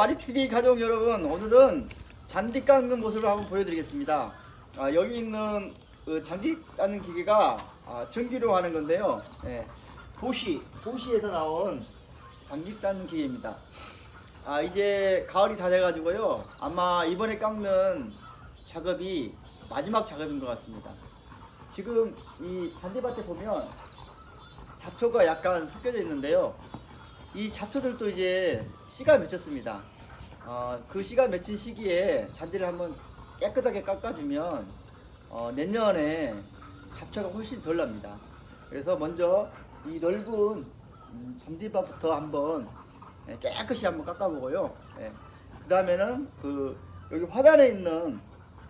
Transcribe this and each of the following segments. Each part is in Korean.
아리TV 가족 여러분 오늘은 잔디 깎는 모습을 한번 보여드리겠습니다. 아, 여기 있는 그 잔디 깎는 기계가 아, 전기로 하는 건데요. 예, 도시 도시에서 나온 잔디 깎는 기계입니다. 아 이제 가을이 다 돼가지고요. 아마 이번에 깎는 작업이 마지막 작업인 것 같습니다. 지금 이 잔디밭에 보면 잡초가 약간 섞여져 있는데요. 이 잡초들도 이제 씨가 맺혔습니다. 어, 그 씨가 맺힌 시기에 잔디를 한번 깨끗하게 깎아주면 어, 내년에 잡초가 훨씬 덜 납니다. 그래서 먼저 이 넓은 음, 잔디밭부터 한번 예, 깨끗이 한번 깎아보고요. 그 다음에는 그 여기 화단에 있는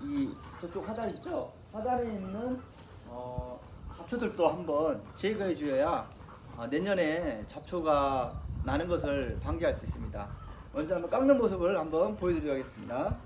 이 저쪽 화단 있죠? 화단에 있는 어, 잡초들도 한번 제거해 주어야 아, 내년에 잡초가 나는 것을 방지할 수 있습니다. 먼저 한번 깎는 모습을 한번 보여드리겠습니다.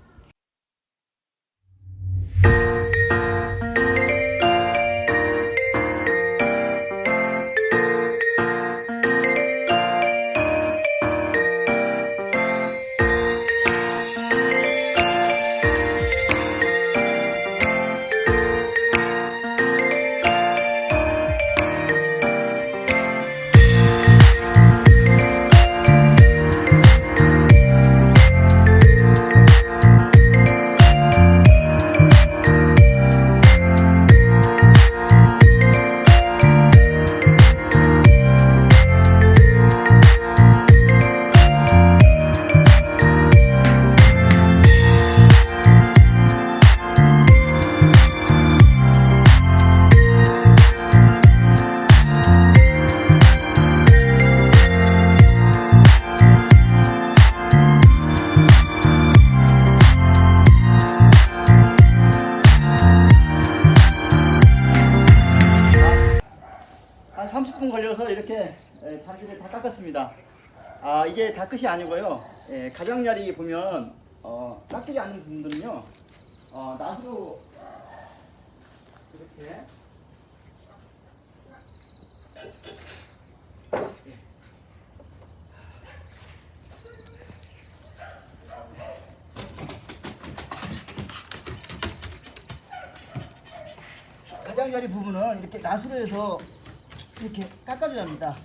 이렇게 에, 잔디를 다 깎았습니다. 아 이게 다 끝이 아니고요. 예, 가장자리 보면 어, 깎이지 않는 분들은요. 어, 낫으로 이렇게 가장자리 부분은 이렇게 낫으로 해서 이렇게 깎아줘야 합니다.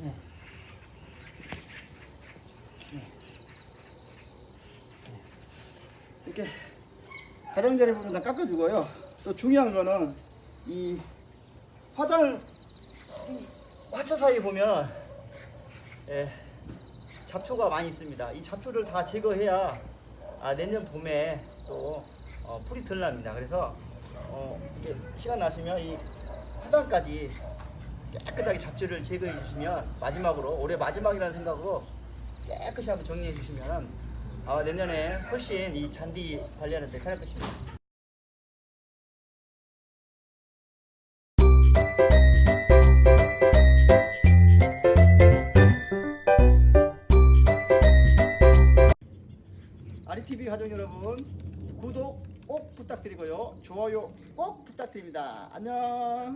네. 네. 이렇게 가장자리 부분 다 깎아주고요. 또 중요한 거는 이 화단 이 화초 사이 보면 예, 잡초가 많이 있습니다. 이 잡초를 다 제거해야 아, 내년 봄에 또 어, 풀이 덜 납니다. 그래서 어, 이게 시간 나시면 이 화단까지 깨끗하게 잡초를 제거해 주시면 마지막으로 올해 마지막이라는 생각으로 깨끗이 한번 정리해 주시면 아, 내년에 훨씬 이 잔디 관리하는 데 편할 것입니다. 아리TV 가족 여러분 구독 꼭 부탁드리고요. 좋아요 꼭 부탁드립니다. 안녕